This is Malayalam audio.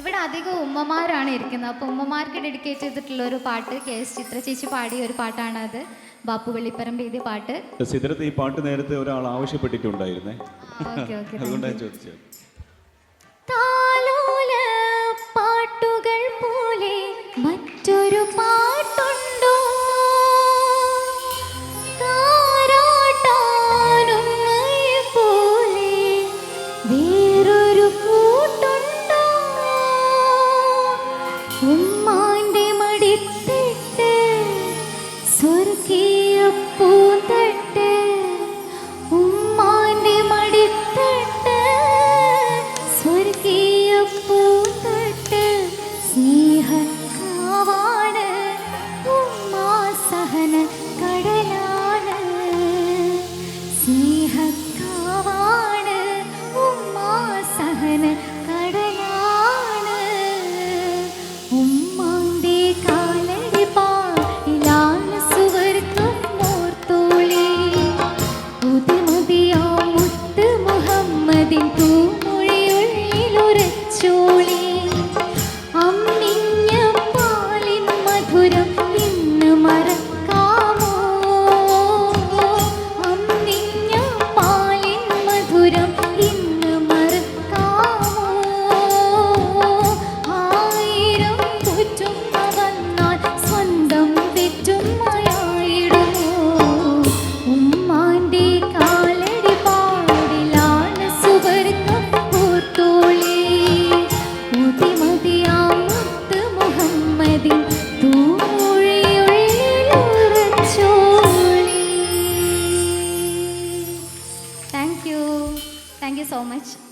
ഇവിടെ അധികം ഉമ്മമാരാണ് ഇരിക്കുന്നത്. അപ്പോൾ ഉമ്മമാർക്ക് ഡെഡിക്കേറ്റ് ചെയ്തിട്ടുള്ള ഒരു പാട്ട് കെ എസ് ചിത്ര ചേച്ചി പാടിയ ഒരു പാട്ടാണ് അത്. ബാപ്പു വെള്ളിപ്പറമ്പ് എഴുതിയ പാട്ട്. സിദ്രത്ത് ഈ പാട്ട് നേരത്തെ ഒരാൾ ആവശ്യപ്പെട്ടിട്ടുണ്ടായിരുന്നേ. Okay okay. അതുകൊണ്ടാണ് ചോദിച്ചത്. que aponta നബിയാ മുത്ത് മുഹമ്മദിൻ തൂ താങ്ക് യു സോ മച്ച്.